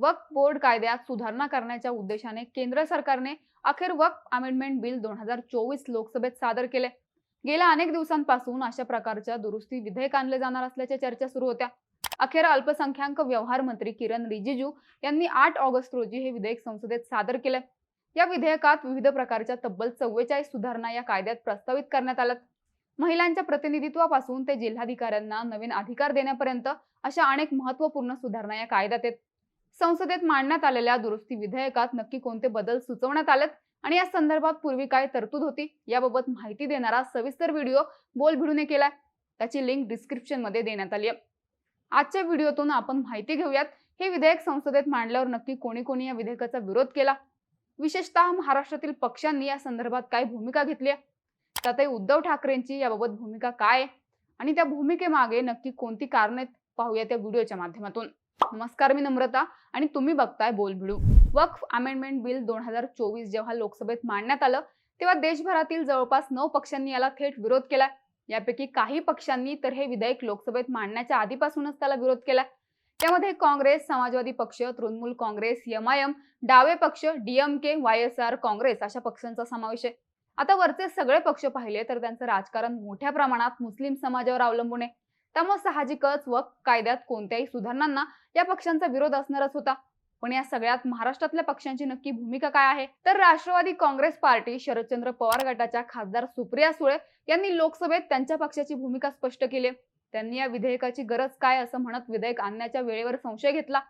वक्फ board कायद्यात सुधारणा करण्याच्या उद्देशाने केंद्र सरकारने अखेर वक्फ अमेंडमेंट बिल दोन हजार चोवीस लोकसभेत सादर केले. गेल्या अनेक दिवसांपासून अशा प्रकारच्या दुरुस्ती विधेयक आणले जाणार असल्याच्या चर्चा सुरू होत्या. अखेर अल्पसंख्याक व्यवहार मंत्री किरण रिजिजू यांनी आठ ऑगस्ट रोजी हे विधेयक संसदेत सादर केले. या विधेयकात विविध प्रकारच्या तब्बल चव्वेचाळीस सुधारणा या कायद्यात प्रस्तावित करण्यात आल्यात. महिलांच्या प्रतिनिधित्वापासून ते जिल्हाधिकाऱ्यांना नवीन अधिकार देण्यापर्यंत अशा अनेक महत्त्वपूर्ण सुधारणा या कायद्यात आहेत. संसदेत मांडण्यात आलेल्या दुरुस्ती विधेयकात नक्की कोणते बदल सुचवण्यात आलेत आणि या संदर्भात पूर्वी काय तरतूद होती याबाबत माहिती देणारा सविस्तर व्हिडिओ बोल भिडूने केलाय. त्याची लिंक डिस्क्रिप्शनमध्ये देण्यात आली आहे आजच्या व्हिडिओतून आपण माहिती घेऊयात हे विधेयक संसदेत मांडल्यावर नक्की कोणी कोणी या विधेयकाचा विरोध केला? विशेषतः महाराष्ट्रातील पक्षांनी या संदर्भात काय भूमिका घेतली आहे त्यातही उद्धव ठाकरेंची याबाबत भूमिका काय? आहे आणि त्या भूमिकेमागे नक्की कोणती कारणे आहेत? पाहूया त्या व्हिडिओच्या माध्यमातून. नमस्कार मी नम्रता आणि तुम्ही बघताय बोलभिडू वक्फ अमेंडमेंट बिल दोन हजार चोवीस जेव्हा लोकसभेत मांडण्यात आलं तेव्हा देशभरातील जवळपास नऊ पक्षांनी याला थेट विरोध केलाय. यापैकी काही पक्षांनी तर हे विधेयक लोकसभेत मांडण्याच्या आधीपासूनच त्याला विरोध केलाय. त्यामध्ये काँग्रेस समाजवादी पक्ष तृणमूल काँग्रेस एमआयएम डावे पक्ष DMK Y S R Congress अशा पक्षांचा समावेश आहे. आता वरचे सगळे पक्ष पाहिले तर त्यांचं राजकारण मोठ्या प्रमाणात मुस्लिम समाजावर अवलंबून आहे. त्यामुळे साहजिकच व कायद्यात कोणत्याही सुधारणांना या पक्षांचा विरोध असणारच होता. पण या सगळ्यात महाराष्ट्रातल्या पक्षांची नक्की भूमिका काय आहे? तर राष्ट्रवादी काँग्रेस पार्टी शरदचंद्र पवार गटाच्या खासदार सुप्रिया सुळे यांनी लोकसभेत त्यांच्या पक्षाची भूमिका स्पष्ट केली. त्यांनी या विधेयकाची गरज काय असं म्हणत विधेयक आणण्याच्या वेळेवर संशय घेतला.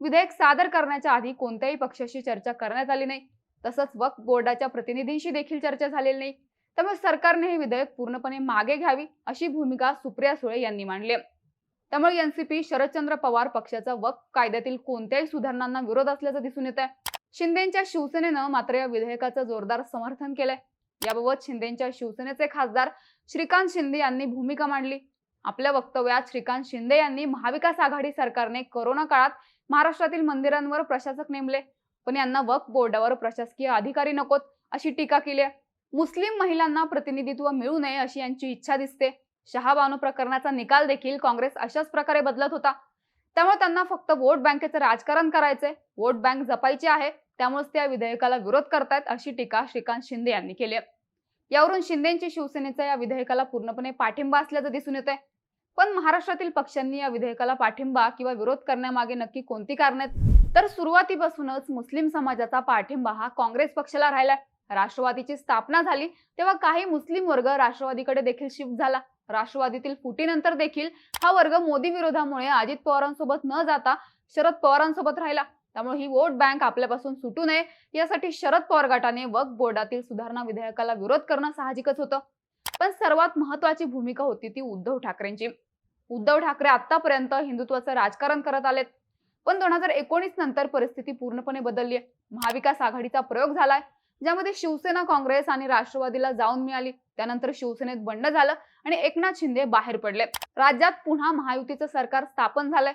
विधेयक सादर करण्याच्या आधी कोणत्याही पक्षाशी चर्चा करण्यात आली नाही. तसंच वक्फ बोर्डाच्या प्रतिनिधींशी देखील चर्चा झालेली नाही. त्यामुळे सरकारने हे विधेयक पूर्णपणे मागे घ्यावी अशी भूमिका सुप्रिया सुळे यांनी मांडली त्यामुळे एनसीपी शरदचंद्र पवार पक्षाचा वक्फ कायद्यातील कोणत्याही सुधारणांना विरोध असल्याचं दिसून येत आहे शिंदेच्या शिवसेनेनं मात्र या विधेयकाचं जोरदार समर्थन केलंय. याबाबत शिंदेच्या शिवसेनेचे खासदार श्रीकांत शिंदे यांनी भूमिका मांडली. आपल्या वक्तव्यात श्रीकांत शिंदे यांनी महाविकास आघाडी सरकारने कोरोना काळात महाराष्ट्रातील मंदिरांवर प्रशासक नेमले. पण यांना वक्फ बोर्डावर प्रशासकीय अधिकारी नकोत अशी टीका केली आहे. मुस्लिम महिलांना प्रतिनिधित्व मिळू नये अशी यांची इच्छा दिसते. शहाबानू प्रकरणाचा निकाल देखील काँग्रेस अशाच प्रकारे बदलत होता. त्यामुळे त्यांना फक्त वोट बँकेचं राजकारण करायचंय. वोट बँक जपायची आहे. त्यामुळेच त्या विधेयकाला विरोध करतायत अशी टीका श्रीकांत शिंदे यांनी केली आहे. यावरून शिंदेची शिवसेनेचा या विधेयकाला पूर्णपणे पाठिंबा असल्याचं दिसून येत पण महाराष्ट्रातील पक्षांनी या विधेयकाला पाठिंबा किंवा विरोध करण्यामागे नक्की कोणती कारण आहेत? तर सुरुवातीपासूनच मुस्लिम समाजाचा पाठिंबा हा काँग्रेस पक्षाला राहिलाय. राष्ट्रवादीची स्थापना झाली तेव्हा काही मुस्लिम वर्ग राष्ट्रवादीकडे देखील शिफ्ट झाला. राष्ट्रवादीतील फुटीनंतर देखील हा वर्ग मोदी विरोधामुळे अजित पवारांसोबत न जाता शरद पवारांसोबत राहिला. त्यामुळे ही वोट बँक आपल्यापासून सुटू नये यासाठी शरद पवार गटाने वक्फ बोर्डातील सुधारणा विधेयकाला विरोध करणं साहजिकच होतं. पण सर्वात महत्वाची भूमिका होती ती उद्धव ठाकरेंची. उद्धव ठाकरे आतापर्यंत हिंदुत्वाचं राजकारण करत आलेत. पण दोन हजार एकोणीस नंतर परिस्थिती पूर्णपणे बदलली आहे. महाविकास आघाडीचा प्रयोग झालाय. ज्यामध्ये शिवसेना काँग्रेस आणि राष्ट्रवादीला जाऊन मिळाली. त्यानंतर शिवसेनेत बंड झालं आणि एकनाथ शिंदे बाहेर पडले. राज्यात पुन्हा महायुतीचं सरकार स्थापन झालंय.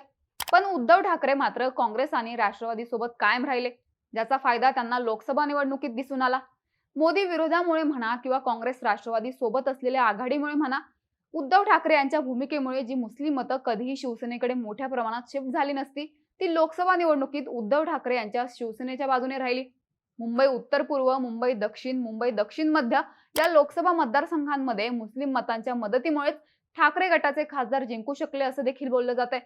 पण उद्धव ठाकरे मात्र काँग्रेस आणि राष्ट्रवादी सोबत कायम राहिले. ज्याचा फायदा त्यांना लोकसभा निवडणुकीत दिसून आला. मोदी विरोधामुळे म्हणा किंवा काँग्रेस राष्ट्रवादी सोबत असलेल्या आघाडीमुळे म्हणा उद्धव ठाकरे यांच्या भूमिकेमुळे जी मुस्लिम मतं कधीही शिवसेनेकडे मोठ्या प्रमाणात शिफ्ट झाली नसती ती लोकसभा निवडणुकीत उद्धव ठाकरे यांच्या शिवसेनेच्या बाजूने राहिली. मुंबई उत्तर पूर्व मुंबई दक्षिण मुंबई दक्षिण मध्य या लोकसभा मतदारसंघांमध्ये मुस्लिम मतांच्या मदतीमुळेच ठाकरे गटाचे खासदार जिंकू शकले असं देखील बोललं जात आहे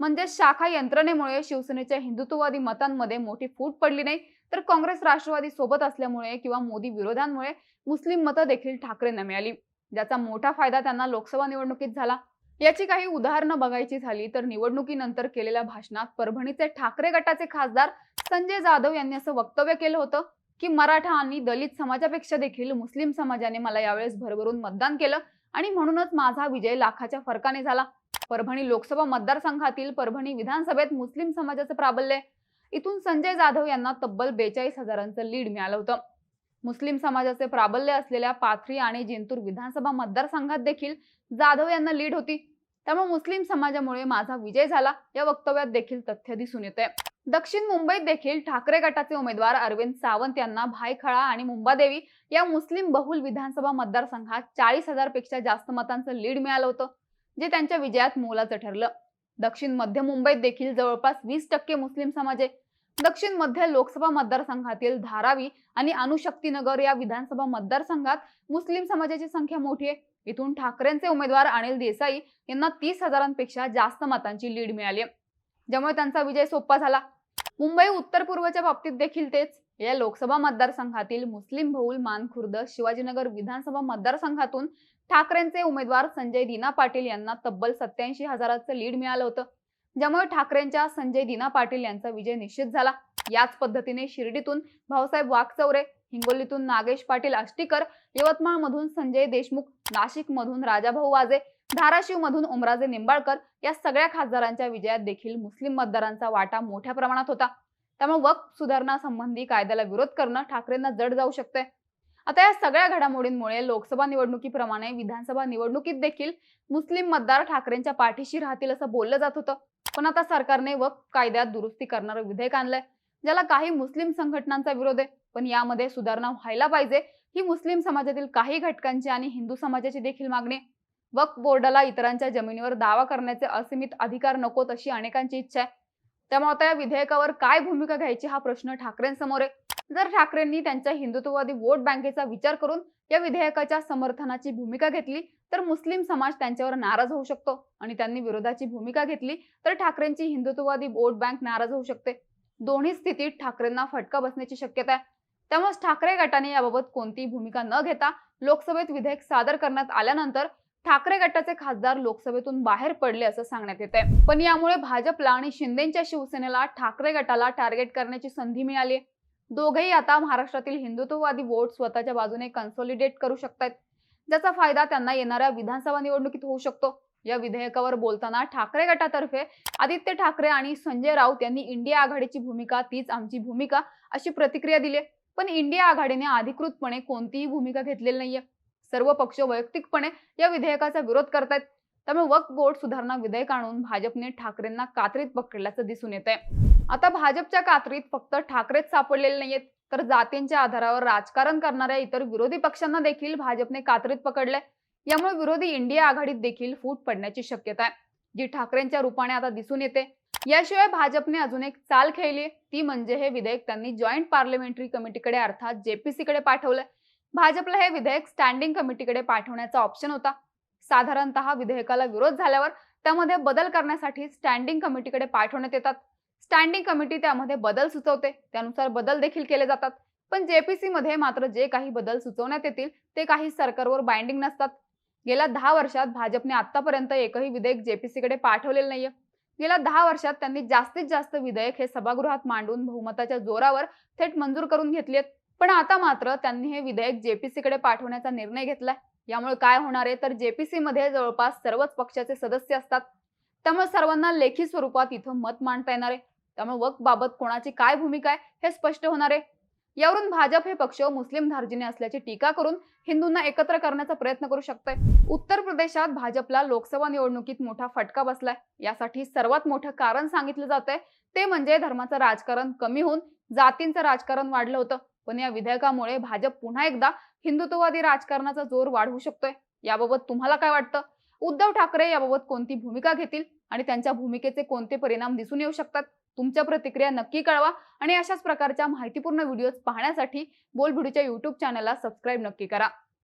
म्हणजे शाखा यंत्रणेमुळे शिवसेनेच्या हिंदुत्ववादी मतांमध्ये मोठी फूट पडली नाही तर काँग्रेस राष्ट्रवादी सोबत असल्यामुळे किंवा मोदी विरोधांमुळे मुस्लिम मतं देखील ठाकरेंना मिळाली ज्याचा मोठा फायदा त्यांना लोकसभा निवडणुकीत झाला. याची काही उदाहरणं बघायची झाली तर निवडणुकीनंतर केलेल्या भाषणात परभणीचे ठाकरे गटाचे खासदार संजय जाधव यांनी असं वक्तव्य केलं होतं की मराठा आणि दलित समाजापेक्षा देखील मुस्लिम समाजाने मला यावेळेस भरभरून मतदान केलं आणि म्हणूनच माझा विजय लाखाच्या फरकाने झाला. परभणी लोकसभा मतदारसंघातील परभणी विधानसभेत मुस्लिम समाजाचं प्राबल्य इथून संजय जाधव यांना तब्बल बेचाळीस हजारांचं लीड मिळालं होतं. मुस्लिम समाजाचे प्राबल्य असलेल्या पाथरी आणि जिंतूर विधानसभा मतदारसंघात देखील जाधव यांना लीड होती. त्यामुळे मुस्लिम समाजामुळे माझा विजय झाला. या वक्तव्यात देखील तथ्य दिसून येते दक्षिण मुंबईत देखील ठाकरे गटाचे उमेदवार अरविंद सावंत यांना भायखळा आणि मुंबादेवी या मुस्लिम बहुल विधानसभा मतदारसंघात चाळीस हजारपेक्षा जास्त मतांचं लीड मिळालं होतं जे त्यांच्या विजयात मोलाचं ठरलं. दक्षिण मध्य मुंबईत देखील जवळपास वीस टक्के मुस्लिम समाज आहे. दक्षिण मध्य लोकसभा मतदारसंघातील धारावी आणि अनुशक्तीनगर या विधानसभा मतदारसंघात मुस्लिम समाजाची संख्या मोठी आहे. इथून ठाकरेंचे उमेदवार अनिल देसाई यांना तीस हजारांपेक्षा जास्त मतांची लीड मिळाली ज्यामुळे त्यांचा विजय सोपा झाला. मुंबई उत्तर पूर्वच्या बाबतीत देखील तेच. या लोकसभा मतदारसंघातील मुस्लिम बहुल मानखुर्द शिवाजीनगर विधानसभा मतदारसंघातून ठाकरेंचे उमेदवार संजय दिना पाटील यांना तब्बल सत्याऐंशी हजाराचं लीड मिळालं होतं. ज्यामुळे ठाकरेंच्या संजय दिना पाटील यांचा विजय निश्चित झाला. याच पद्धतीने शिर्डीतून भाऊसाहेब वाघचौरे हिंगोलीतून नागेश पाटील आष्टीकर यवतमाळ मधून संजय देशमुख नाशिक मधून राजाभाऊ वाजे धाराशिव मधून उमराजे निंबाळकर या सगळ्या खासदारांच्या विजयात देखील मुस्लिम मतदारांचा वाटा मोठ्या प्रमाणात होता. त्यामुळे वक्फ सुधारणा संबंधी कायद्याला विरोध करणं ठाकरेंना जड जाऊ शकते आता या सगळ्या घडामोडींमुळे लोकसभा निवडणुकीप्रमाणे विधानसभा निवडणुकीत देखील मुस्लिम मतदार ठाकरेंच्या पाठीशी राहतील असं बोललं जात होतं. पण आता सरकारने वक्फ कायद्यात दुरुस्ती करणारं विधेयक आणलंय ज्याला काही मुस्लिम संघटनांचा विरोध आहे. पण यामध्ये सुधारणा व्हायला पाहिजे. ही मुस्लिम समाजातील काही घटकांची आणि हिंदू समाजाची देखील मागणी. वक्फ बोर्डाला इतरांच्या जमिनीवर दावा करण्याचे असीमित अधिकार नको तशी अनेकांची इच्छा आहे. त्यामुळे आता या विधेयकावर काय भूमिका घ्यायची हा प्रश्न ठाकरेंसमोर आहे. जर ठाकरेंनी त्यांच्या हिंदुत्ववादी वोट बँकेचा विचार करून या विधेयकाच्या समर्थनाची भूमिका घेतली तर मुस्लिम समाज त्यांच्यावर नाराज होऊ शकतो. आणि त्यांनी विरोधाची भूमिका घेतली तर ठाकरेंची हिंदुत्ववादी वोट बँक नाराज होऊ शकते. दोन्ही स्थितीत ठाकरेंना फटका बसण्याची शक्यता आहे. त्यामुळे ठाकरे गटाने याबाबत कोणतीही भूमिका न घेता लोकसभेत विधेयक सादर करण्यात आल्यानंतर ठाकरे गटाचे खासदार लोकसभेतून बाहेर पडले असं सांगण्यात येते पण यामुळे भाजपला आणि शिंदेच्या शिवसेनेला ठाकरे गटाला टार्गेट करण्याची संधी मिळाली दोघेही आता महाराष्ट्रातील हिंदुत्ववादी वोट स्वतःच्या बाजूने कन्सॉलिडेट करू शकतात ज्याचा फायदा त्यांना येणाऱ्या विधानसभा निवडणुकीत होऊ शकतो. या विधेयकावर बोलताना ठाकरे गटातर्फे आदित्य ठाकरे आणि संजय राऊत यांनी इंडिया आघाडीची भूमिका तीच आमची भूमिका अशी प्रतिक्रिया दिली पण इंडिया आघाडीने अधिकृतपणे कोणतीही भूमिका घेतलेली नाहीये. सर्व पक्ष वैयक्तिकपणे या विधेयकाचा विरोध करतायत. त्यामुळे वक्फ बोर्ड सुधारणा विधेयक आणून भाजपने ठाकरेंना कात्रीत पकडल्याचं दिसून येत आहे आता भाजपच्या कात्रीत फक्त ठाकरेच सापडलेले नाहीयेत. तर जातींच्या आधारावर राजकारण करणाऱ्या इतर विरोधी पक्षांना देखील भाजपने कात्रीत पकडले यामुळे विरोधी इंडिया आघाडीत देखील फूट पडण्याची शक्यता आहे. जी ठाकरेंच्या रूपाने आता दिसून येते याशिवाय भाजपने अजून एक चाल खेळली ती म्हणजे हे विधेयक त्यांनी जॉईंट पार्लमेंटरी कमिटीकडे अर्थात जेपीसीकडे पाठवलंय. भाजपला हे विधेयक स्टँडिंग कमिटीकडे पाठवण्याचा ऑप्शन होता. साधारणतः विधेयकाला विरोध झाल्यावर त्यामध्ये बदल करण्यासाठी स्टँडिंग कमिटीकडे पाठवण्यात येतात. स्टँडिंग कमिटी त्यामध्ये बदल सुचवते. त्यानुसार बदल देखील केले जातात. पण जेपीसी मध्ये मात्र जे काही बदल सुचवण्यात येतील ते काही सरकारवर बाइंडिंग नसतात. गेल्या दहा वर्षात भाजपने आतापर्यंत एकही विधेयक जेपीसीकडे पाठवलेलं नाहीये. गेल्या दहा वर्षात त्यांनी जास्तीत जास्त विधेयक हे सभागृहात मांडून बहुमताच्या जोरावर थेट मंजूर करून घेतले पण आता मात्र त्यांनी हे विधेयक जेपीसीकडे पाठवण्याचा निर्णय घेतलाय. यामुळे काय होणार आहे? तर जेपीसी मध्ये जवळपास सर्वच पक्षाचे सदस्य असतात. त्यामुळे सर्वांना लेखी स्वरूपात इथं मत मांडता येणार आहे. त्यामुळे वक बाबत कोणाची काय भूमिका आहे हे स्पष्ट होणार आहे. यावरून भाजप हे पक्ष मुस्लिम धार्जिने असल्याची टीका करून हिंदूंना एकत्र करण्याचा प्रयत्न करू शकतंय. उत्तर प्रदेशात भाजपला लोकसभा निवडणुकीत मोठा फटका बसलाय. यासाठी सर्वात मोठं कारण सांगितलं जातंय. ते म्हणजे धर्माचं राजकारण कमी होऊन जातींचं राजकारण वाढलं होतं. पण या विधेयकामुळे भाजप पुन्हा एकदा हिंदुत्ववादी राजकारणाचा जोर वाढवू शकतोय. याबाबत तुम्हाला काय वाटतं? उद्धव ठाकरे याबाबत कोणती भूमिका घेतील? आणि त्यांच्या भूमिकेचे कोणते परिणाम दिसून येऊ शकतात? तुमच्या प्रतिक्रिया नक्की कळवा आणि अशाच प्रकारच्या माहितीपूर्ण व्हिडिओज पाहण्यासाठी बोलभिडूच्या युट्यूब चॅनलला सबस्क्राईब नक्की करा.